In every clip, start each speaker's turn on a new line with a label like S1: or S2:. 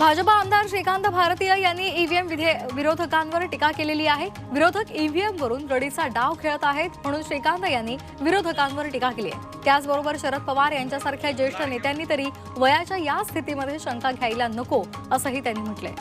S1: भाजपा आमदार श्रीकांत भारतीय यांनी ईव्हीएम विरोधकांवर टीका केलेली आहे. विरोधक ईव्हीएम वरून रडीचा डाव खेळत आहेत म्हणून श्रीकांत यांनी विरोधकांवर टीका केली आहे. त्याचबरोबर शरद पवार यांच्यासारख्या ज्येष्ठ नेत्यांनी तरी वयाच्या या स्थितीमध्ये शंका घ्यायला नको असंही त्यांनी म्हटलंय.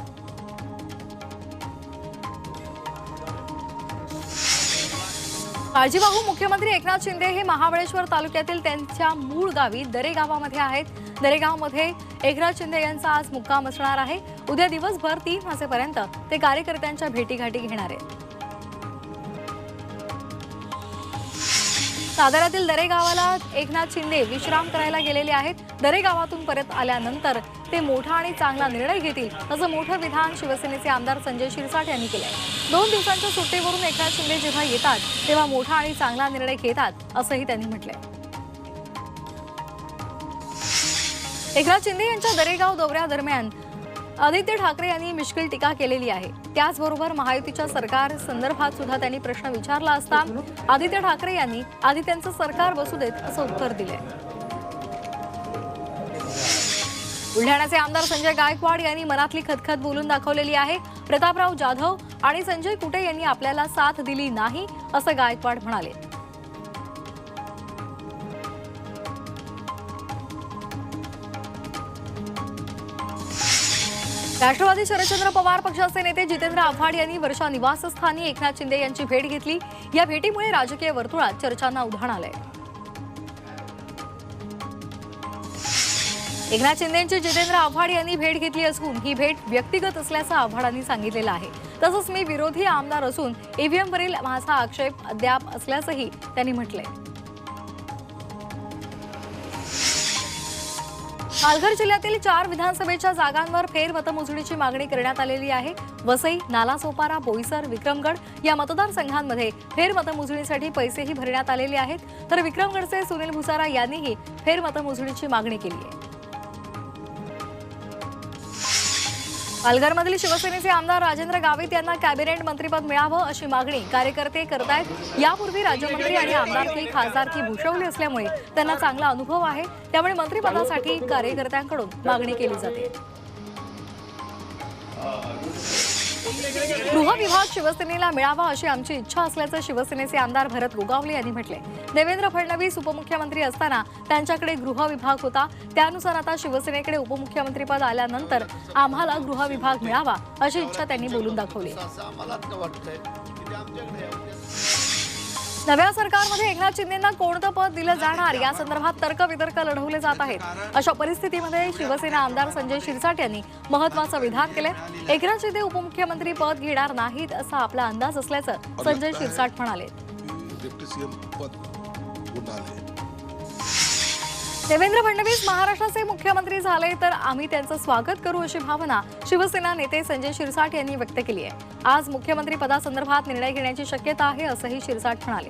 S1: काळजीवाहू मुख्यमंत्री एकनाथ शिंदे हे महाबळेश्वर तालुक्यातील त्यांच्या मूळ गावी दरेगावामध्ये आहेत. दरेगावमध्ये एकनाथ शिंदे यांचा आज मुक्काम असणार आहे. उद्या दिवसभर तीन वाजेपर्यंत ते कार्यकर्त्यांच्या भेटीगाठी घेणार आहेत. साताऱ्यातील दरे गावाला एकनाथ शिंदे विश्राम करायला गेलेले आहेत. दरे गावातून परत आल्यानंतर ते मोठा आणि चांगला निर्णय घेतील असं मोठं विधान शिवसेनेचे आमदार संजय शिरसाट यांनी केलंय. दोन दिवसांच्या सुट्टीवरून एकनाथ शिंदे जेव्हा येतात तेव्हा मोठा आणि चांगला निर्णय घेतात असंही त्यांनी म्हटलंय. एकनाथ शिंदे यांच्या दरेगाव दौऱ्यादरम्यान आदित्य ठाकरे यांनी मिश्किल टीका केलेली आहे. त्याचबरोबर महायुतीच्या सरकार संदर्भात सुद्धा त्यांनी प्रश्न विचारला असता आदित्य ठाकरे यांनी आदित्यांचं सरकार बसू देत असं उत्तर दिलंय. बुलढाण्याचे आमदार संजय गायकवाड यांनी मनातली खतखत बोलून दाखवलेली आहे. प्रतापराव जाधव आणि संजय कुटे यांनी आपल्याला साथ दिली नाही असं गायकवाड म्हणाले. राष्ट्रवादी शरदचंद्र पवार पक्षाचे नेते जितेंद्र आव्हाड यांनी वर्षा निवासस्थानी एकनाथ शिंदे यांची भेट घेतली. या भेटीमुळे राजकीय वर्तुळात चर्चांना उधाण आलंय. एकनाथ शिंदेची जितेंद्र आव्हाड यांनी भेट घेतली असून ही भेट व्यक्तिगत असल्याचं आव्हाडांनी सांगितलेलं आहे. तसंच मी विरोधी आमदार असून ईव्हीएमवरील माझा आक्षेप अद्याप असल्याचंही त्यांनी म्हटलंय. पालघर जिल्ह्यातील चार विधानसभेच्या जागांवर फेरमतमोजणीची मागणी करण्यात आलेली आहे. वसई नालासोपारा बोईसर विक्रमगड या मतदारसंघांमध्ये फेरमतमोजणीसाठी पैसेही भरण्यात आलेले आहेत. तर विक्रमगडचे सुनील भुसारा यांनीही फेरमतमोजणीची मागणी केली आहे. पालघरमधील शिवसेनेचे आमदार राजेंद्र गावित यांना कॅबिनेट मंत्रीपद मिळावं अशी मागणी कार्यकर्ते करतायत. यापूर्वी राज्यमंत्री आणि आमदारकी खासदारकी भूषवली असल्यामुळे त्यांना चांगला अनुभव आहे. त्यामुळे मंत्रिपदासाठी कार्यकर्त्यांकडून मागणी केली जाते. गृहविभाग शिवसेनेला मिळावा अशी आमची इच्छा असल्याचं शिवसेनेचे आमदार भरत गोगावले यांनी म्हटले. देवेंद्र फडणवीस उपमुख्यमंत्री असताना त्यांच्याकडे गृहविभाग होता. त्यानुसार आता शिवसेनेकडे उपमुख्यमंत्रीपद आल्यानंतर आम्हाला गृहविभाग मिळावा अशी इच्छा त्यांनी बोलून दाखवली. नव्या सरकारमध्ये एकनाथ शिंदेना कोणतं पद दिलं जाणार या संदर्भात तर्कवितर्क लढवले जात आहेत अशा परिस्थितीमध्ये शिवसेना आमदार संजय शिरसाट यांनी महत्वाचं विधान केलंय एकनाथ शिंदे उपमुख्यमंत्री पद घेणार नाहीत असा आपला अंदाज असल्याचं संजय शिरसाट म्हणाले देवेंद्र फडणवीस महाराष्ट्राचे मुख्यमंत्री झाले तर आम्ही त्यांचं स्वागत करू अशी भावना शिवसेना नेते संजय शिरसाट यांनी व्यक्त केली आहे. आज मुख्यमंत्री पदासंदर्भात निर्णय घेण्याची शक्यता आहे असंही शिरसाट म्हणाले.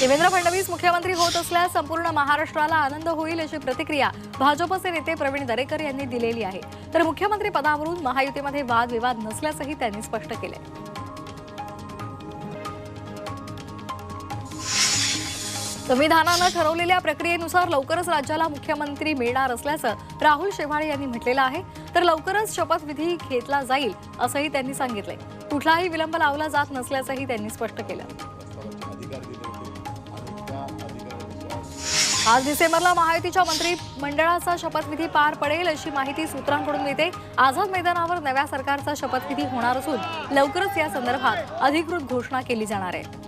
S1: देवेंद्र फडणवीस मुख्यमंत्री होत असल्यास संपूर्ण महाराष्ट्राला आनंद होईल अशी प्रतिक्रिया भाजपचे नेते प्रवीण दरेकर यांनी दिलेली आहे. तर मुख्यमंत्री पदावरून महायुतीमध्ये वादविवाद नसल्याचंही त्यांनी स्पष्ट केलंय. संविधानानं ठरवलेल्या प्रक्रियेनुसार लवकरच राज्याला मुख्यमंत्री मिळणार असल्याचं राहुल शेवाळे यांनी म्हटलेलं आहे. तर लवकरच शपथविधी घेतला जाईल असंही त्यांनी सांगितलंय. कुठलाही विलंब लावला जात नसल्याचंही त्यांनी स्पष्ट केलं. आज डिसेंबरला महायुतीच्या मंत्रिमंडळाचा शपथविधी पार पडेल अशी माहिती सूत्रांकडून मिळते. आझाद मैदानावर नव्या सरकारचा शपथविधी होणार असून लवकरच या संदर्भात अधिकृत घोषणा केली जाणार आहे.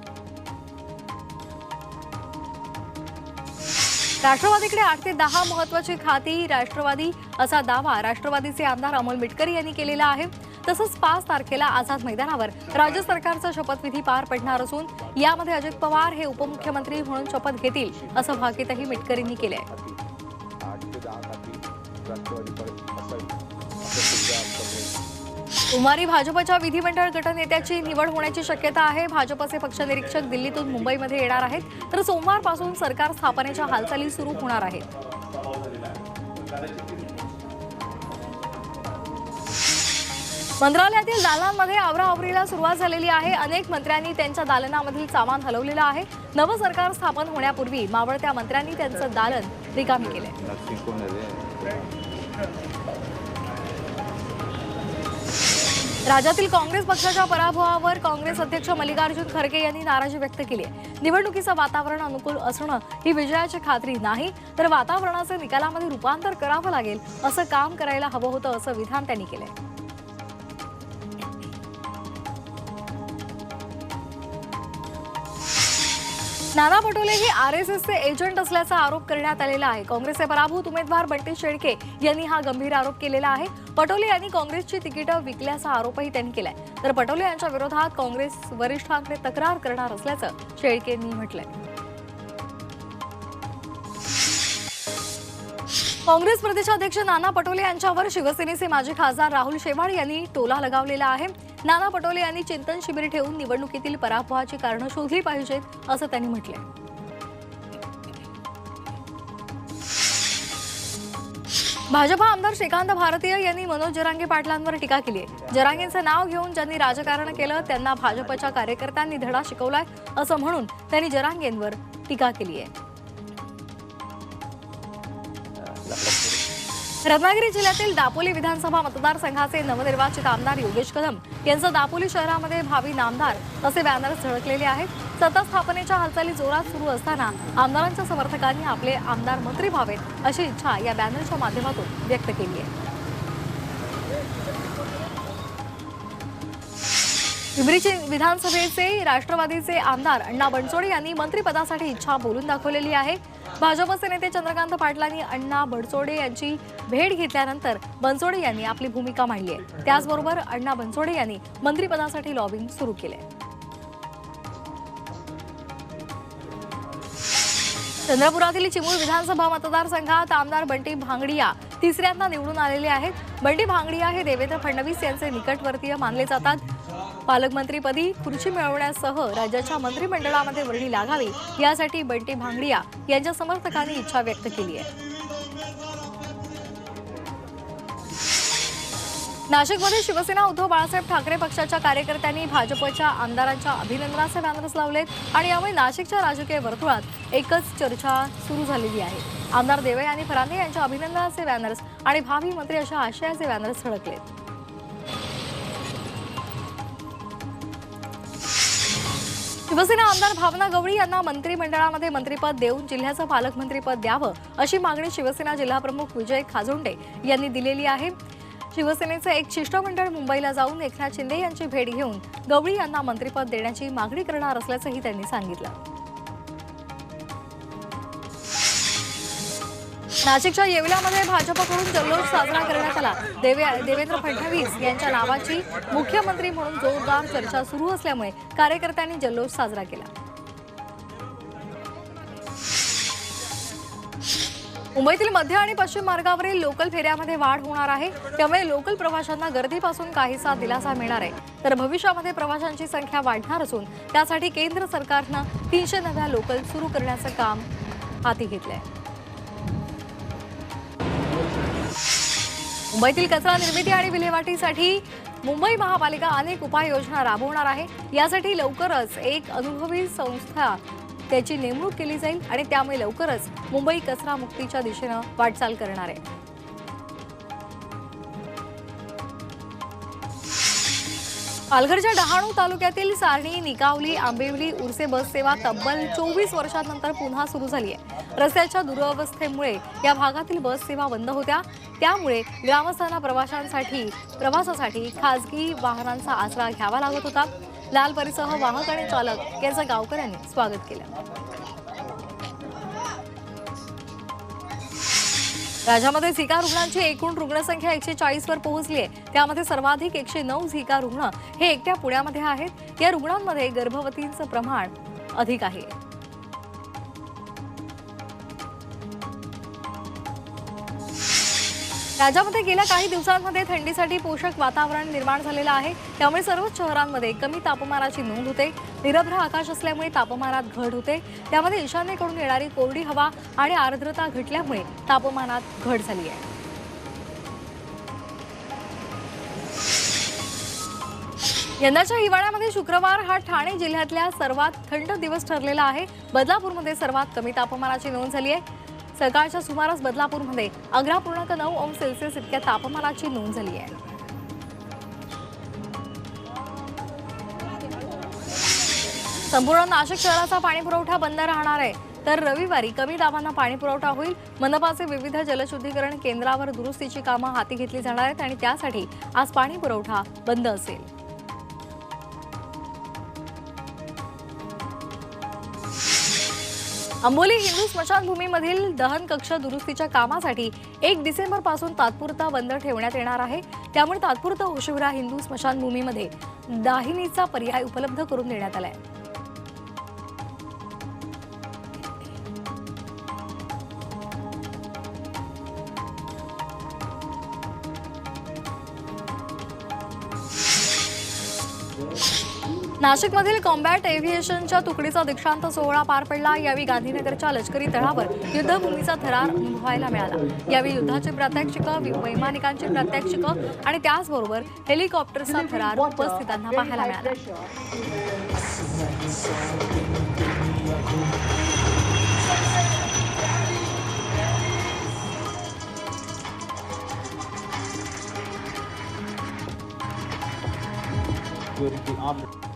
S1: राष्ट्रवादीकडे आठ ते दहा महत्वाची खाती राष्ट्रवादी असा दावा राष्ट्रवादीचे आमदार अमोल मिटकरी यांनी केलेला आहे. तसंच पाच तारखेला आझाद मैदानावर राज्य सरकारचा शपथविधी पार पडणार असून यामध्ये अजित पवार हे उपमुख्यमंत्री म्हणून शपथ घेतील असं भाकीतही मिटकरींनी
S2: केलं आहे
S1: सोमवारी भाजपच्या विधिमंडळ गटनेत्याची निवड होण्याची शक्यता आहे. भाजपचे पक्षनिरीक्षक दिल्लीतून मुंबईमध्ये येणार आहेत. तर सोमवारपासून सरकार स्थापनेच्या हालचाली सुरू होणार आहेत. मंत्रालयातील दालनांमध्ये आवराआवरीला सुरुवात झालेली आहे. अनेक मंत्र्यांनी त्यांच्या दालनामधील सामान हलवलेलं आहे. नवं सरकार स्थापन होण्यापूर्वी मावळत्या मंत्र्यांनी त्यांचं दालन रिकामी
S2: केलं.
S1: राज्यातील काँग्रेस पक्षाच्या पराभवावर काँग्रेस अध्यक्ष मल्लिकार्जुन खरगे यांनी नाराजी व्यक्त केली आहे. निवडणुकीचं वातावरण अनुकूल असणं ही विजयाची खात्री नाही तर वातावरणाचं निकालामध्ये रूपांतर करावं लागेल असं काम करायला हवं होतं असं विधान त्यांनी केलंय. नाना पटोले हे आर एस एसचे एजंट असल्याचा आरोप करण्यात आलेला आहे. काँग्रेसचे पराभूत उमेदवार बंटी शेळके यांनी हा गंभीर आरोप केलेला आहे. पटोले यांनी काँग्रेसची तिकीटं विकल्याचा आरोपही त्यांनी केलाय. तर पटोले यांच्या विरोधात काँग्रेस वरिष्ठांकडे तक्रार करणार असल्याचं शेळकेंनी म्हटलंय. काँग्रेस प्रदेशाध्यक्ष नाना पटोले यांच्यावर शिवसेनेचे माजी खासदार राहुल शेवाळ यांनी टोला लगावलेला आहे. नाना पटोले यांनी चिंतन शिबिर ठेवून निवडणुकीतील पराभवाची कारणं शोधली पाहिजेत असं त्यांनी म्हटलंय. भाजपा आमदार श्रीकांत भारतीय यांनी मनोज जरांगे पाटलांवर टीका केली आहे जरांगेंचं नाव घेऊन ज्यांनी राजकारण केलं त्यांना भाजपच्या कार्यकर्त्यांनी धडा शिकवलाय असं म्हणून त्यांनी जरांगेंवर टीका केली आहे रत्नागिरी जिल्ह्यातील दापोली विधानसभा मतदारसंघाचे नवनिर्वाचित आमदार योगेश कदम यांचं दापोली शहरामध्ये भावी नामदार असे बॅनर्स झळकलेले आहेत. सत्ता स्थापनेच्या हालचाली जोरात सुरू असताना आमदारांच्या समर्थकांनी आपले आमदार मंत्री व्हावेत अशी इच्छा या बॅनरच्या माध्यमातून व्यक्त केली आहे. पिंपरीचे विधानसभेचे राष्ट्रवादीचे आमदार अण्णा बनसोडे यांनी मंत्रिपदासाठी इच्छा बोलून दाखवलेली आहे. भाजपचे नेते चंद्रकांत पाटलांनी अण्णा बनसोडे यांची भेट घेतल्यानंतर बनसोडे यांनी आपली भूमिका मांडली आहे. त्याचबरोबर अण्णा बनसोडे यांनी मंत्रिपदासाठी लॉबिंग सुरू केले चंद्रपुरातील चिमूर विधानसभा मतदारसंघात आमदार बंटी भांगडिया तिसऱ्यांदा निवडून आलेले आहेत. बंटी भांगडिया हे देवेंद्र फडणवीस यांचे निकटवर्तीय मानले जातात. पालकमंत्रीपदी खुर्ची मिळवण्यासह राज्याच्या मंत्रिमंडळामध्ये वर्णी लागावी यासाठी बंटी भांगडिया यांच्या समर्थकांनी इच्छा व्यक्त केली आहे. नाशिकमध्ये शिवसेना उद्धव बाळासाहेब ठाकरे पक्षाच्या कार्यकर्त्यांनी भाजपच्या आमदारांच्या अभिनंदनाचे बॅनर्स लावलेत आणि यामुळे नाशिकच्या राजकीय वर्तुळात एकच चर्चा सुरू झालेली आहे. आमदार देवयानी फरांदे यांच्या अभिनंदनाचे बॅनर्स आणि भावी मंत्री अशा आशयाचे बॅनर्स झळकलेत. शिवसेना आमदार भावना गवळी यांना मंत्रिमंडळामध्ये मंत्रिपद देऊन जिल्ह्याचं पालकमंत्रीपद द्यावं अशी मागणी शिवसेना जिल्हाप्रमुख विजय खाजोंडे यांनी दिलेली आहे. शिवसेनेचं एक शिष्टमंडळ मुंबईला जाऊन एकनाथ शिंदे यांची भेट घेऊन गवळी यांना मंत्रिपद देण्याची मागणी करणार असल्याचंही त्यांनी सांगितलं. नाशिकच्या येवल्यामध्ये भाजपकडून जल्लोष साजरा करण्यात आला. देवे देवेंद्र फडणवीस यांच्या नावाची मुख्यमंत्री म्हणून जोरदार चर्चा सुरू असल्यामुळे कार्यकर्त्यांनी जल्लोष साजरा केला. मुंबईतील मध्य आणि पश्चिम मार्गावरील लोकल फेऱ्यामध्ये वाढ होणार आहे. त्यामुळे लोकल प्रवाशांना गर्दीपासून काहीसा दिलासा मिळणार आहे. तर भविष्यामध्ये प्रवाशांची संख्या वाढणार असून त्यासाठी केंद्र सरकारनं तीनशे नव्या लोकल सुरू करण्याचं काम हाती घेतलं आहे मुंबईतील कचरा निर्मिती आणि विल्हेवाटीसाठी मुंबई महापालिका अनेक उपाययोजना राबवणार आहे. यासाठी लवकरच एक अनुभवी संस्था त्याची नेमणूक केली जाईल आणि त्यामुळे लवकरच मुंबई कचरा मुक्तीच्या दिशेनं वाटचाल करणार आहे. पालघरच्या डहाणू तालुक्यातील सारणी निकावली आंबिवली उर्से बस सेवा तब्बल चोवीस वर्षांनंतर पुन्हा सुरू झाली आहे. रस्त्याच्या दुरावस्थेमुळे या भागातील बस सेवा बंद होत्या. त्यामुळे ग्रामस्थांना प्रवाशांसाठी प्रवासासाठी खासगी वाहनांचा आसरा घ्यावा लागत होता. लाल परिसह वाहक आणि चालक यांचं गावकऱ्यांनी स्वागत केलं. राज्यामध्ये झिका रुग्णांची एकूण रुग्णसंख्या एकशे चाळीसवर पोहोचली आहे त्यामध्ये सर्वाधिक एकशे नऊ झिका रुग्ण हे एकट्या पुण्यामध्ये आहेत. या रुग्णांमध्ये गर्भवतींचं प्रमाण अधिक आहे. राज्यामध्ये गेल्या काही दिवसांमध्ये थंडीसाठी पोषक वातावरण निर्माण झालेलं आहे. त्यामुळे सर्वच शहरांमध्ये कमी तापमानाची नोंद होते. निरभ्र आकाश असल्यामुळे तापमानात घट होते. त्यामध्ये ईशान्येकडून येणारी कोरडी हवा आणि आर्द्रता घटल्यामुळे तापमानात घट झाली आहे. यंदाच्या हिवाळ्यामध्ये शुक्रवार हा ठाणे जिल्ह्यातल्या सर्वात थंड दिवस ठरलेला आहे. बदलापूरमध्ये सर्वात कमी तापमानाची नोंद झाली आहे. सकाळच्या सुमारास बदलापूरमध्ये अकरा पूर्णांक नऊ अंश सेल्सिअस इतक्या तापमानाची नोंद झाली आहे. संपूर्ण नाशिक शहराचा पाणी पुरवठा बंद राहणार आहे. तर रविवारी कमी दाबांना पाणी पुरवठा होईल. मनपाचे विविध जलशुद्धीकरण केंद्रावर दुरुस्तीची कामं हाती घेतली जाणार आहेत आणि त्यासाठी आज पाणी पुरवठा बंद असेल. अंबोली हिंदू स्मशानभूमीमधील दहन कक्ष दुरुस्तीच्या कामासाठी एक डिसेंबरपासून तात्पुरता बंद ठेवण्यात येणार आहे. त्यामुळे तात्पुरता ओशिवरा हिंदू स्मशानभूमीमध्ये दाहिनीचा पर्याय उपलब्ध करून देण्यात आलाय. नाशिकमधील कॉम्बॅट एव्हिएशनच्या तुकडीचा दीक्षांत सोहळा पार पडला. यावेळी गांधीनगरच्या लष्करी तळावर युद्धभूमीचा थरार अनुभवायला मिळाला. यावेळी युद्धाची प्रात्यक्षिकं वैमानिकांची प्रात्यक्षिकं आणि त्याचबरोबर हेलिकॉप्टरचा थरार उपस्थितांना पाहायला मिळाला.
S2: During the armed